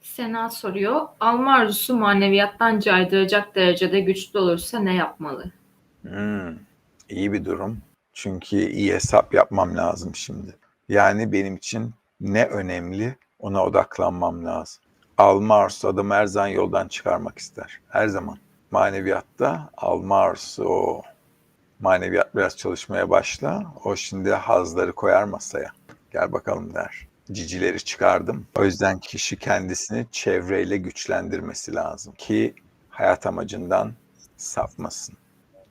Sena soruyor. Alma arzusu maneviyattan caydıracak derecede güçlü olursa ne yapmalı? Hmm, iyi bir durum. Çünkü iyi hesap yapmam lazım şimdi. Yani benim için ne önemli ona odaklanmam lazım. Alma arzusu adamı her zaman yoldan çıkarmak ister. Her zaman. Maneviyatta alma arzusu o. Maneviyat biraz çalışmaya başla. O şimdi hazları koyar masaya. Gel bakalım der. Cicileri çıkardım. O yüzden kişi kendisini çevreyle güçlendirmesi lazım ki hayat amacından sapmasın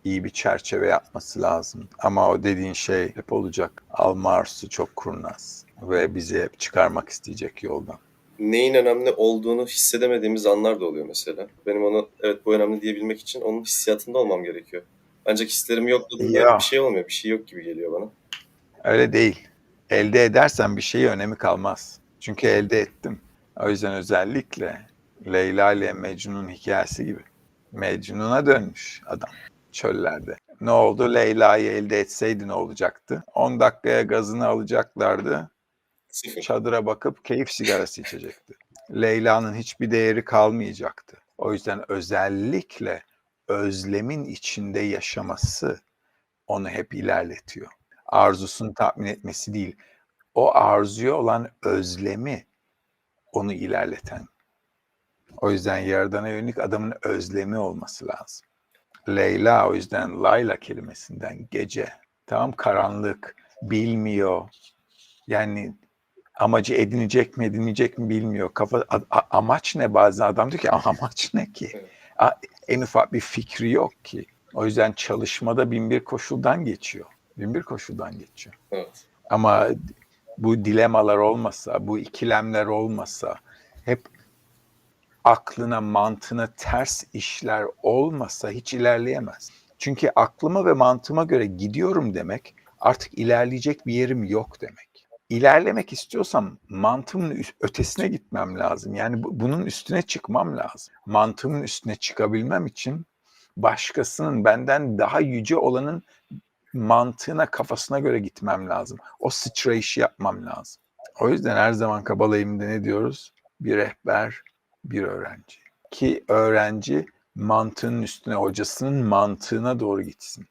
iyi bir çerçeve yapması lazım. Ama o dediğin şey hep olacak. Alma arzusu çok kurnaz ve bizi hep çıkarmak isteyecek yoldan. Neyin önemli olduğunu hissedemediğimiz anlar da oluyor mesela. Benim onu evet bu önemli diyebilmek için onun hissiyatında olmam gerekiyor. Ancak hislerimi yokladığımda Ya. bir şey olmuyor. Bir şey yok gibi geliyor bana. Öyle değil. Elde edersen bir şeyi önemi kalmaz. Çünkü elde ettim. O yüzden özellikle Leyla ile Mecnun'un hikayesi gibi. Mecnun'a dönmüş adam çöllerde. Ne oldu? Leyla'yı elde etseydi ne olacaktı? 10 dakikaya gazını alacaklardı. Çadıra bakıp keyif sigarası içecekti. Leyla'nın hiçbir değeri kalmayacaktı. O yüzden özellikle özlemin içinde yaşaması onu hep ilerletiyor. Arzusunu tatmin etmesi değil, o arzuya olan özlemi onu ilerleten. O yüzden Yaradan'a yönelik adamın özlemi olması lazım. Leyla o yüzden Layla kelimesinden gece. Tamam karanlık, bilmiyor. Yani amacı edinecek mi edinmeyecek mi bilmiyor. Kafa a- a- amaç ne bazen adam diyor ki amaç ne ki? A- en ufak bir fikri yok ki. O yüzden çalışmada bin bir koşuldan geçiyor. Bin bir koşuldan geçiyor. Evet. Ama bu dilemalar olmasa, bu ikilemler olmasa, hep aklına, mantığına ters işler olmasa hiç ilerleyemez. Çünkü aklıma ve mantığıma göre gidiyorum demek artık ilerleyecek bir yerim yok demek. İlerlemek istiyorsam mantığımın ötesine gitmem lazım. Yani bu- bunun üstüne çıkmam lazım. Mantığımın üstüne çıkabilmem için başkasının benden daha yüce olanın mantığına, kafasına göre gitmem lazım. O sıçrayışı yapmam lazım. O yüzden her zaman Kabala eğilimde ne diyoruz? Bir rehber, bir öğrenci. Ki öğrenci mantığın üstüne, hocasının mantığına doğru gitsin.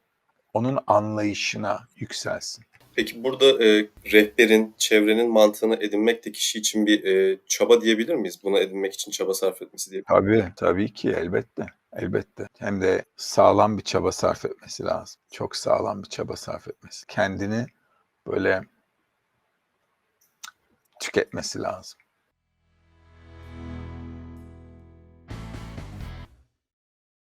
Onun anlayışına yükselsin. Peki burada e, rehberin, çevrenin mantığını edinmek de kişi için bir e, çaba diyebilir miyiz? Buna edinmek için çaba sarf etmesi diye. Tabii, tabii ki elbette. Elbette. Hem de sağlam bir çaba sarf etmesi lazım. Çok sağlam bir çaba sarf etmesi. Kendini böyle tüketmesi lazım.